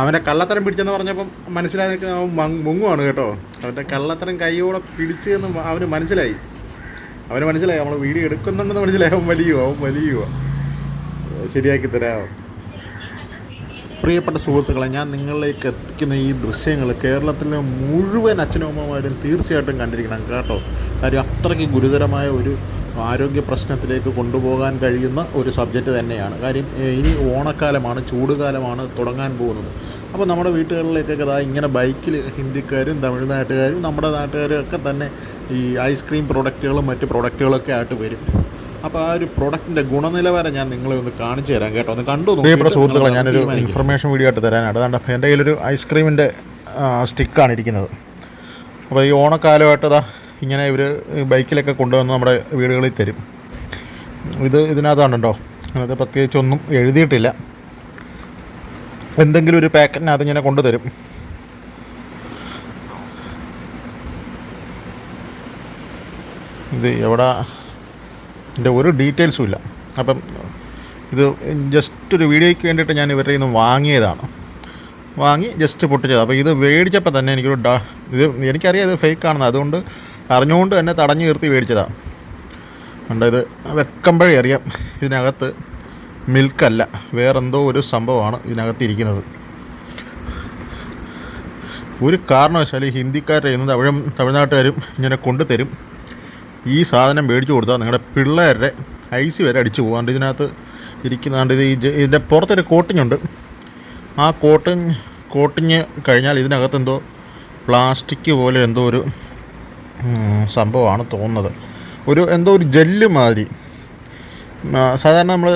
അവന്റെ കള്ളത്തരം പിടിച്ചെന്ന് പറഞ്ഞപ്പം മനസ്സിലായി അവൻ മുങ്ങുവാണ് കേട്ടോ. അവന്റെ കള്ളത്തരം കൈയോടെ പിടിച്ച് എന്ന് അവന് മനസ്സിലായി. അവന് മനസ്സിലായി നമ്മൾ വീഡിയോ എടുക്കുന്നുണ്ടെന്ന് മനസ്സിലായി. അവൻ വലിയോ അവൻ വലിയോ ശരിയാക്കി തരാം. പ്രിയപ്പെട്ട സുഹൃത്തുക്കളെ ഞാൻ നിങ്ങളിലേക്ക് എത്തിക്കുന്ന ഈ ദൃശ്യങ്ങൾ കേരളത്തിലെ മുഴുവൻ അച്ഛനമ്മമാരും തീർച്ചയായിട്ടും കണ്ടിരിക്കണം കേട്ടോ. കാര്യം അത്രയ്ക്ക് ഗുരുതരമായ ഒരു ആരോഗ്യ പ്രശ്നത്തിലേക്ക് കൊണ്ടുപോകാൻ കഴിയുന്ന ഒരു സബ്ജക്റ്റ് തന്നെയാണ്. കാര്യം ഇനി ഓണക്കാലമാണ് ചൂടുകാലമാണ് തുടങ്ങാൻ പോകുന്നത്. അപ്പോൾ നമ്മുടെ വീട്ടുകളിലേക്കൊക്കെ അതാ ഇങ്ങനെ ബൈക്കിൽ ഹിന്ദിക്കാരും തമിഴ്നാട്ടുകാരും നമ്മുടെ നാട്ടുകാരും ഒക്കെ തന്നെ ഈ ഐസ്ക്രീം പ്രൊഡക്റ്റുകളും മറ്റ് പ്രൊഡക്റ്റുകളൊക്കെ ആയിട്ട് വരും. അപ്പോൾ ആ ഒരു പ്രൊഡക്റ്റിന്റെ ഗുണനിലവാരം ഞാൻ നിങ്ങളെ ഒന്ന് കാണിച്ചു തരാം കേട്ടോ. ഒന്ന് കണ്ടു പ്രിയപ്പെട്ട സുഹൃത്തുക്കളെ ഞാനൊരു ഇൻഫർമേഷൻ വീഡിയോ ആയിട്ട് തരാനാണ്. അതുകൊണ്ട് എന്റെ കയ്യിലൊരു ഐസ്ക്രീമിന്റെ സ്റ്റിക്കാണ് ഇരിക്കുന്നത്. അപ്പോൾ ഈ ഓണക്കാലമായിട്ട് ഇതാ ഇങ്ങനെ ഇവർ ബൈക്കിലൊക്കെ കൊണ്ടുവന്ന് നമ്മുടെ വീടുകളിൽ തരും. ഇത് ഇതിനകത്താണുണ്ടോ? അത് പ്രത്യേകിച്ചൊന്നും എഴുതിയിട്ടില്ല. എന്തെങ്കിലും ഒരു പാക്കറ്റിനകത്ത് ഇങ്ങനെ കൊണ്ടുതരും. ഇത് എവിടെ? ഇതിന്റെ ഒരു ഡീറ്റെയിൽസും ഇല്ല. അപ്പം ഇത് ജസ്റ്റ് ഒരു വീഡിയോയ്ക്ക് വേണ്ടിയിട്ട് ഞാൻ ഇവരുടെ നിന്ന് വാങ്ങിയതാണ്. വാങ്ങി ജസ്റ്റ് പൊട്ടിച്ചത് അപ്പോൾ ഇത് മേടിച്ചപ്പോൾ തന്നെ എനിക്കൊരു ഡ ഇത് എനിക്കറിയാം ഇത് ഫേക്ക് ആണെന്ന്. അതുകൊണ്ട് അറിഞ്ഞുകൊണ്ട് തന്നെ തടഞ്ഞു നിർത്തി മേടിച്ചതാണ്. ഉണ്ട് ഇത് വെക്കുമ്പോഴേ അറിയാം. ഇതിനകത്ത് മിൽക്കല്ല വേറെന്തോ ഒരു സംഭവമാണ് ഇതിനകത്ത് ഇരിക്കുന്നത്. ഒരു കാരണവശാലും ഹിന്ദിക്കാരുടെ ഇന്ന് തമിഴ് തമിഴ്നാട്ടുകാരും ഇങ്ങനെ കൊണ്ടുതരും. ഈ സാധനം മേടിച്ചു കൊടുത്താൽ നിങ്ങളുടെ പിള്ളേരുടെ ഐസ് വരെ അടിച്ചു പോകാണ്ട് ഇതിനകത്ത് ഇരിക്കുന്നാണ്ട് ഇത് ഇതിന്റെ പുറത്തൊരു കോട്ടിംഗ് ഉണ്ട്. ആ കോട്ടിങ് കോട്ടിങ് കഴിഞ്ഞാൽ ഇതിനകത്ത് എന്തോ പ്ലാസ്റ്റിക് പോലെ എന്തോ ഒരു സംഭവമാണ് തോന്നുന്നത്. ഒരു എന്തോ ഒരു ജെല്ല് മാതിരി. സാധാരണ നമ്മൾ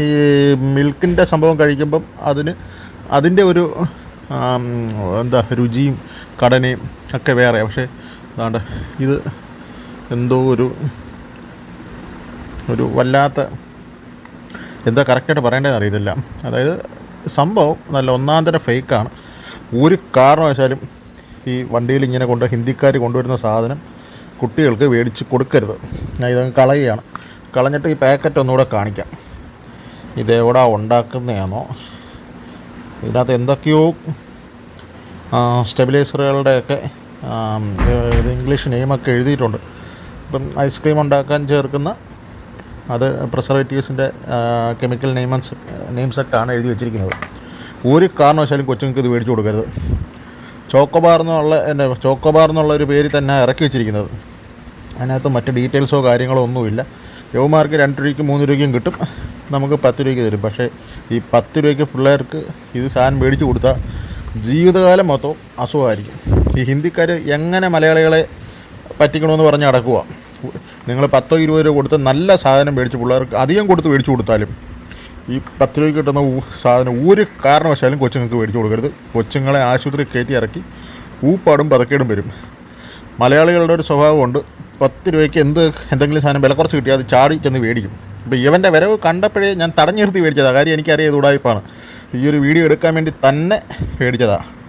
ഈ മിൽക്കിന്റെ സംഭവം കഴിക്കുമ്പം അതിന് അതിന്റെ ഒരു എന്താ രുചിയും കടനയും ഒക്കെ വേറെ പക്ഷേ അതാണ്ട് ഇത് എന്തോ ഒരു ഒരു വല്ലാത്ത എന്താ കറക്റ്റായിട്ട് പറയേണ്ടതെന്ന് അറിയത്തില്ല. അതായത് സംഭവം നല്ല ഒന്നാന്തര ഫേക്കാണ്. ഒരു കാരണവശാലും ഈ വണ്ടിയിൽ ഇങ്ങനെ കൊണ്ട് ഹിന്ദിക്കാർ കൊണ്ടുവരുന്ന സാധനം കുട്ടികൾക്ക് മേടിച്ച് കൊടുക്കരുത്. ഞാൻ ഇതങ്ങ് കളയുകയാണ്. കളഞ്ഞിട്ട് ഈ പാക്കറ്റ് ഒന്നുകൂടെ കാണിക്കാം. ഇതെവിടാ ഉണ്ടാക്കുന്നതാണോ? ഇതിനകത്ത് എന്തൊക്കെയോ സ്റ്റെബിലൈസറുകളുടെയൊക്കെ ഇത് ഇംഗ്ലീഷ് നെയിമൊക്കെ എഴുതിയിട്ടുണ്ട്. ഇപ്പം ഐസ്ക്രീം ഉണ്ടാക്കാൻ ചേർക്കുന്ന അത് പ്രിസർവേറ്റീവ്സിന്റെ കെമിക്കൽ നെയ്മൻസ് നെയിംസൊക്കെയാണ് എഴുതി വെച്ചിരിക്കുന്നത്. ഒരു കാരണവശാലും കൊച്ചുങ്ങൾക്ക് ഇത് മേടിച്ചു കൊടുക്കരുത്. ചോക്കോബാർ എന്നുള്ള എന്റെ ചോക്കോബാർ എന്നുള്ള ഒരു പേര് തന്നെ ഇറക്കി വെച്ചിരിക്കുന്നത്. അതിനകത്ത് മറ്റ് ഡീറ്റെയിൽസോ കാര്യങ്ങളോ ഒന്നുമില്ല. യുവമാർക്ക് രണ്ട് രൂപയ്ക്ക് മൂന്ന് രൂപയ്ക്കും കിട്ടും. നമുക്ക് പത്ത് രൂപയ്ക്ക് തരും. പക്ഷേ ഈ പത്ത് രൂപയ്ക്ക് പിള്ളേർക്ക് ഇത് സാധനം മേടിച്ചു കൊടുത്താൽ ജീവിതകാലം മൊത്തം അസുഖമായിരിക്കും. ഈ ഹിന്ദിക്കാർ എങ്ങനെ മലയാളികളെ പറ്റിക്കണമെന്ന് പറഞ്ഞ് നടക്കുക നിങ്ങൾ പത്തോ ഇരുപത് രൂപ കൊടുത്ത് നല്ല സാധനം മേടിച്ച് പിള്ളേർക്ക് അധികം കൊടുത്ത് മേടിച്ചു കൊടുത്താലും ഈ പത്ത് രൂപയ്ക്ക് കിട്ടുന്ന സാധനം ഒരു കാരണവശാലും കൊച്ചുങ്ങൾക്ക് മേടിച്ചു കൊടുക്കരുത്. കൊച്ചുങ്ങളെ ആശുപത്രി കയറ്റി ഇറക്കി ഊപ്പാടും പതക്കേടും വരും. മലയാളികളുടെ ഒരു സ്വഭാവമുണ്ട് പത്ത് രൂപയ്ക്ക് എന്ത് എന്തെങ്കിലും സാധനം വില കുറച്ച് കിട്ടിയാൽ അത് ചാടി ചെന്ന് മേടിക്കും. അപ്പോൾ ഇവന്റെ വരവ് കണ്ടപ്പോഴേ ഞാൻ തടഞ്ഞു നിർത്തി മേടിച്ചതാണ് കാര്യം എനിക്കറിയാം ഇത് ഈ ഒരു വീഡിയോ എടുക്കാൻ വേണ്ടി തന്നെ മേടിച്ചതാണ്